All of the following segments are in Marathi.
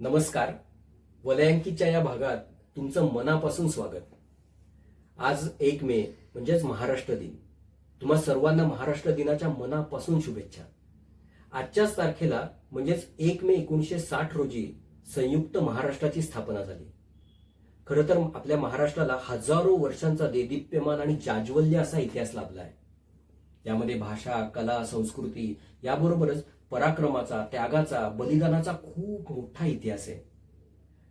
नमस्कार. वलयांकीच्या या भागात तुमचं मनापासून स्वागत. आज एक मे म्हणजेच महाराष्ट्र दिन. तुम्हा सर्वांना महाराष्ट्र दिनाच्या मनापासून शुभेच्छा. आजच्याच तारखेला म्हणजेच एक मे एकोणीसशे साठ रोजी संयुक्त महाराष्ट्राची स्थापना झाली. खरं तर आपल्या महाराष्ट्राला हजारो वर्षांचा देदीप्यमान आणि जाज्वल्य असा इतिहास लाभला आहे यामध्ये भाषा कला संस्कृती याबरोबरच पराक्रमाचा त्यागाचा बलिदानाचा खूप मोठा इतिहास आहे.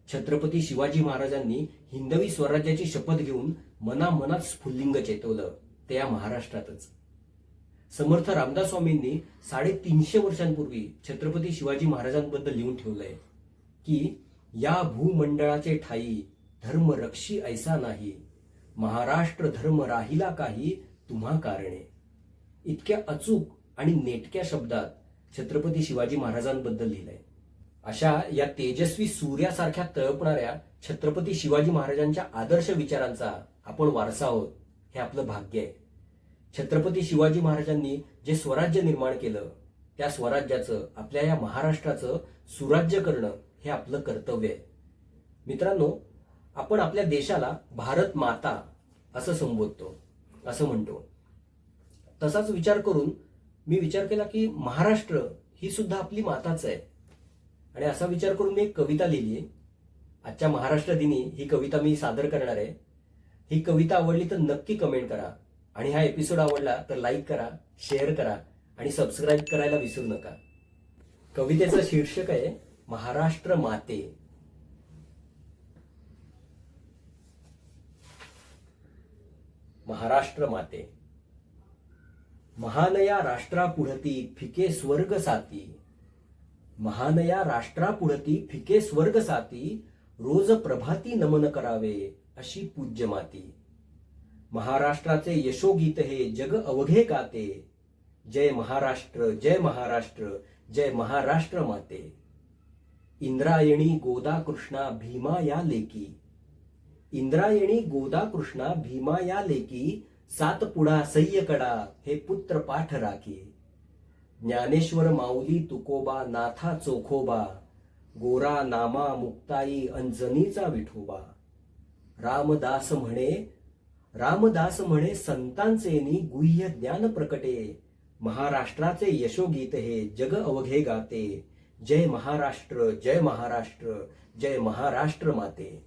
छत्रपती शिवाजी महाराजांनी हिंदवी स्वराज्याची शपथ घेऊन मनामनात स्फुल्लिंग चेतवलं ते या महाराष्ट्रातच. समर्थ रामदास स्वामींनी साडेतीनशे वर्षांपूर्वी छत्रपती शिवाजी महाराजांबद्दल लिहून ठेवलंय की या भूमंडळाचे ठाई धर्म रक्षी ऐसा नाही. महाराष्ट्र धर्म राहिला काही तुम्हा कारणे. इतक्या अचूक आणि नेटक्या शब्दात छत्रपती शिवाजी महाराजांबद्दल लिहिलंय. अशा या तेजस्वी सूर्यासारख्या तळपणाऱ्या छत्रपती शिवाजी महाराजांच्या आदर्श विचारांचा आपण वारसा आहोत हे आपलं भाग्य आहे. छत्रपती शिवाजी महाराजांनी जे स्वराज्य निर्माण केलं त्या स्वराज्याचं आपल्या या महाराष्ट्राचं सुराज्य करणं हे आपलं कर्तव्य आहे. मित्रांनो आपण आपल्या देशाला भारत माता असं संबोधतो असं म्हणतो. तसाच विचार करून मी विचार केला की महाराष्ट्र ही सुद्धा आपली माताच आहे. आणि असा विचार करून मी एक कविता लिहिली आहे आजच्या महाराष्ट्र दिनी ही कविता मी सादर करणार आहे. ही कविता आवडली तर नक्की कमेंट करा. आणि हा एपिसोड आवडला तर लाईक करा शेअर करा आणि सबस्क्राईब करायला विसरू नका. कवितेचं शीर्षक आहे महाराष्ट्र माते. महाराष्ट्र माते. महानया राष्ट्रापुढती फिके स्वर्ग साती महानया राष्ट्रापुढती फिके स्वर्ग साती रोज प्रभाती नमन करावे अशी पूज्य माती. महाराष्ट्राचे यशोगीत हे जग अवघे गाते जय महाराष्ट्र जय महाराष्ट्र जय महाराष्ट्र माते. इंद्रायणी गोदा कृष्णा भीमा या लेकी. इंद्रायणी गोदा कृष्णा भीमा या लेकी सातपुडा सह्यकडा हे पुत्र पाठ राखी. ज्ञानेश्वर माऊली तुकोबा नाथा चोखोबा गोरा नामा मुक्ताई अंजनीचा विठोबा. रामदास म्हणे रामदास म्हणे संतांचेनी गुह्य ज्ञान प्रकटे. महाराष्ट्राचे यशोगीत हे जग अवघे गाते. जय महाराष्ट्र जय महाराष्ट्र जय महाराष्ट्र माते.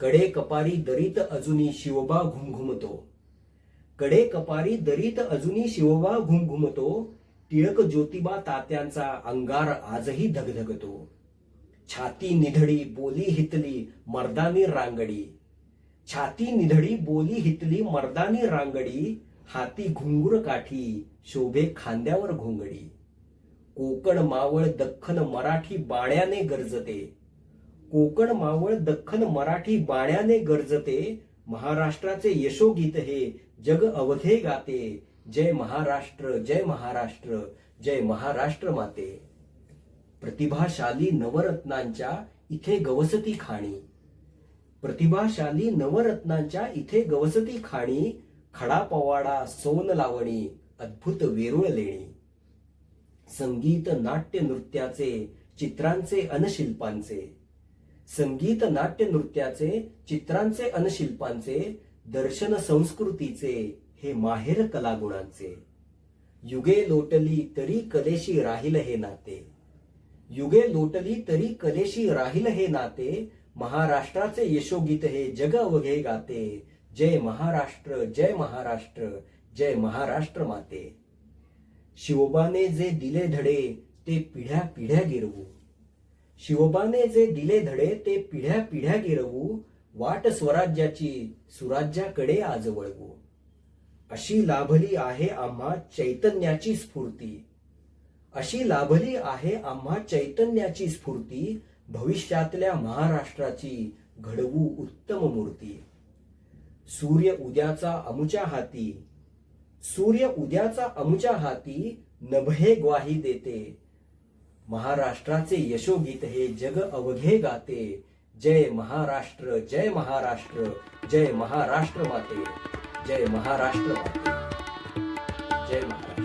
कडे कपारी दरीत अजुनी शिवबा घुमघुमतो. कडे कपारी दरीत अजूनही शिवबा घुमघुमतो टिळक ज्योतिबा तात्यांचा अंगार आजही धगधगतो. छाती निधडी बोली हितली मर्दानी रांगडी. छाती निधडी बोली हितली मर्दानी रांगडी हाती घुंगुर काठी शोभे खांद्यावर घोंगडी. कोकण मावळ दख्खन मराठी बाण्याने गरजते. कोकण मावळ दख्खन मराठी बाण्याने गरजते महाराष्ट्राचे यशोगीत हे जग अवघे गाते. जय महाराष्ट्र जय महाराष्ट्र जय महाराष्ट्र माते. प्रतिभाशाली नवरत्नांच्या इथे गवसती खाणी. प्रतिभाशाली नवरत्नांच्या इथे गवसती खाणी. खडा पवाडा सोन लावणी अद्भुत वेरुळ लेणी. संगीत नाट्य नृत्याचे चित्रांचे अनशिल्पांचे संगीत नाट्य नृत्याचे चित्रांचे अनशिल्पांचे दर्शन संस्कृतीचे हे माहेर कलागुणांचे. युगे लोटली तरी कलेशी राहील हे नाते. युगे लोटली तरी कलेशी राहील हे नाते महाराष्ट्राचे यशोगीत हे जग अवघे गाते. जय महाराष्ट्र जय महाराष्ट्र जय महाराष्ट्र माते. शिवबाने जे दिले धडे ते पिढ्या पिढ्या गिरवू. शिवबाने जे दिले धडे ते पिढ्या पिढ्या गिरवू वाट स्वराज्याची सुराज्याकडे आज वळवू. अशी लाभली आहे आम्हा चैतन्याची स्फूर्ती. अशी लाभली आहे आम्हा चैतन्याची स्फूर्ती भविष्यातल्या महाराष्ट्राची घडवू उत्तम मूर्ती. सूर्य उद्याचा अमुच्या हाती सूर्य उद्याचा अमुच्या हाती नभे ग्वाही देते. महाराष्ट्राचे यशोगीत हे जग अवघे गाते. जय महाराष्ट्र जय महाराष्ट्र जय महाराष्ट्र माते. जय महाराष्ट्र माते. जय महाराष्ट्र.